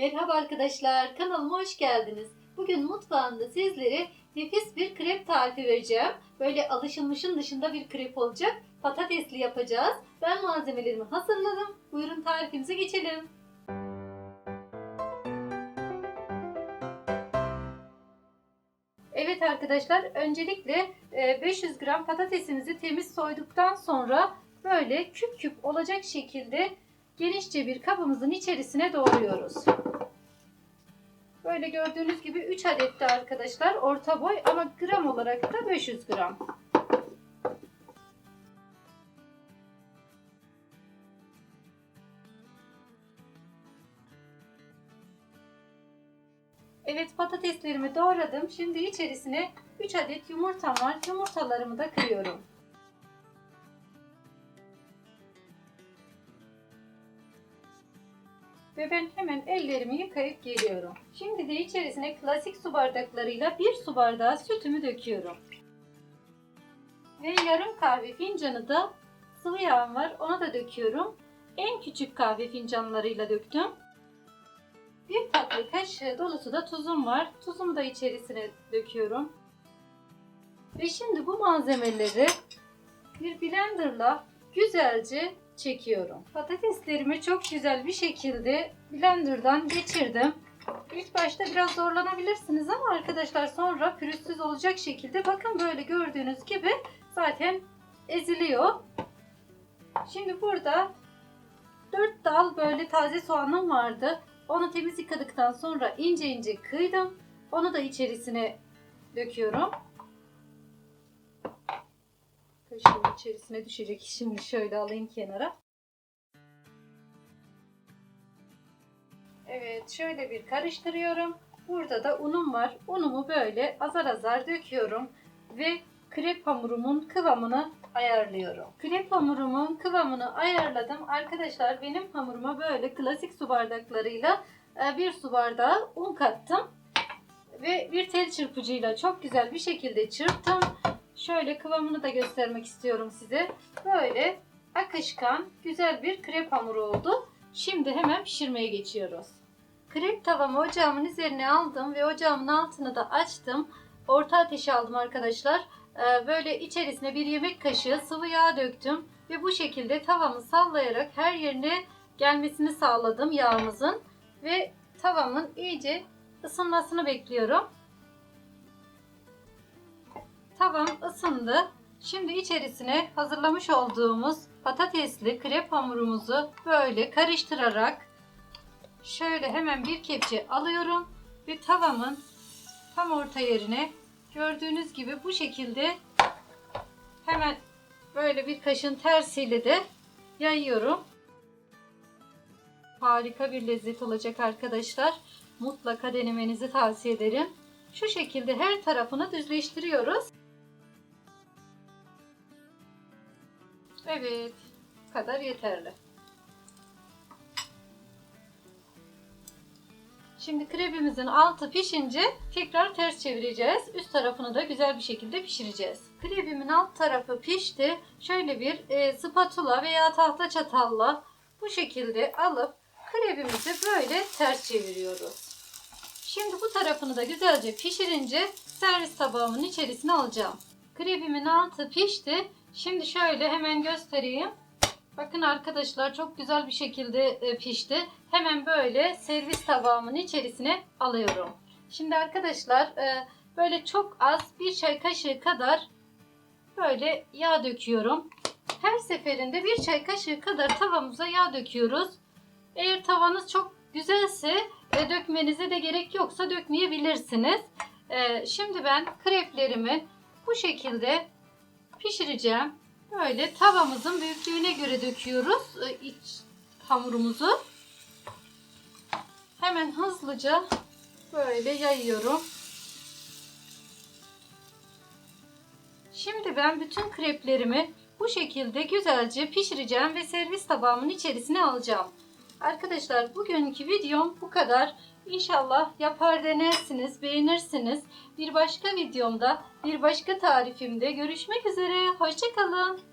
Merhaba arkadaşlar, kanalıma hoş geldiniz. Bugün mutfağımda sizlere nefis bir krep tarifi vereceğim. Böyle alışılmışın dışında bir krep olacak. Patatesli yapacağız. Ben malzemelerimi hazırladım. Buyurun tarifimize geçelim. Evet arkadaşlar, öncelikle e, 500 gram patatesimizi temiz soyduktan sonra böyle küp küp olacak şekilde genişçe bir kabımızın içerisine doğruyoruz. Böyle gördüğünüz gibi 3 adette arkadaşlar orta boy ama gram olarak da 500 gram. Evet patateslerimi doğradım. Şimdi içerisine 3 adet yumurtam var. Yumurtalarımı da kırıyorum. Ve ben hemen ellerimi yıkayıp geliyorum. Şimdi de içerisine klasik su bardaklarıyla bir su bardağı sütümü döküyorum. Ve yarım kahve fincanı da sıvı yağım var. Ona da döküyorum. En küçük kahve fincanlarıyla döktüm. Bir tatlı kaşığı dolusu da tuzum var. Tuzumu da içerisine döküyorum. Ve şimdi bu malzemeleri bir blenderla güzelce çekiyorum. Patateslerimi çok güzel bir şekilde blenderdan geçirdim. İlk başta biraz zorlanabilirsiniz ama arkadaşlar sonra pürüzsüz olacak şekilde bakın böyle gördüğünüz gibi zaten eziliyor. Şimdi burada 4 dal böyle taze soğanım vardı. Onu temiz yıkadıktan sonra ince ince kıydım. Onu da içerisine döküyorum. Kaşığın içerisine düşecek. Şimdi şöyle alayım kenara. Evet şöyle bir karıştırıyorum. Burada da unum var. Unumu böyle azar azar döküyorum. Ve krep hamurumun kıvamını ayarlıyorum. Krep hamurumun kıvamını ayarladım. Arkadaşlar benim hamuruma böyle klasik su bardaklarıyla e, bir su bardağı un kattım. Ve bir tel çırpıcıyla çok güzel bir şekilde çırptım. Şöyle kıvamını da göstermek istiyorum size. Böyle akışkan güzel bir krep hamuru oldu. Şimdi hemen pişirmeye geçiyoruz. Krep tavamı ocağımın üzerine aldım ve ocağımın altını da açtım. Orta ateşe aldım arkadaşlar. Ee, Böyle içerisine bir yemek kaşığı sıvı yağ döktüm. Ve bu şekilde tavamı sallayarak her yerine gelmesini sağladım yağımızın. Ve tavamın iyice ısınmasını bekliyorum. Tavam ısındı. Şimdi içerisine hazırlamış olduğumuz patatesli krep hamurumuzu böyle karıştırarak şöyle hemen bir kepçe alıyorum ve tavamın tam orta yerine gördüğünüz gibi bu şekilde hemen böyle bir kaşın tersiyle de yayıyorum. Harika bir lezzet olacak arkadaşlar. Mutlaka denemenizi tavsiye ederim. Şu şekilde her tarafını düzleştiriyoruz. Evet, kadar yeterli. Şimdi krebimizin altı pişince tekrar ters çevireceğiz. Üst tarafını da güzel bir şekilde pişireceğiz. Krebimin alt tarafı pişti. Şöyle bir e, spatula veya tahta çatalla bu şekilde alıp krebimizi böyle ters çeviriyoruz. Şimdi bu tarafını da güzelce pişirince servis tabağımın içerisine alacağım. Krebimin altı pişti. Şimdi şöyle hemen göstereyim. Bakın arkadaşlar çok güzel bir şekilde e, pişti. Hemen böyle servis tabağımın içerisine alıyorum. Şimdi arkadaşlar e, böyle çok az bir çay kaşığı kadar böyle yağ döküyorum. Her seferinde bir çay kaşığı kadar tavamıza yağ döküyoruz. Eğer tavanız çok güzelse e, dökmenize de gerek yoksa dökmeyebilirsiniz. Şimdi ben kreplerimi bu şekilde pişireceğim. Böyle tavamızın büyüklüğüne göre döküyoruz e, iç hamurumuzu. Hemen hızlıca böyle yayıyorum. Şimdi ben bütün kreplerimi bu şekilde güzelce pişireceğim ve servis tabağımın içerisine alacağım. Arkadaşlar bugünkü videom bu kadar. İnşallah yapar denersiniz, beğenirsiniz. Bir başka videomda, bir başka tarifimde görüşmek üzere. Hoşçakalın.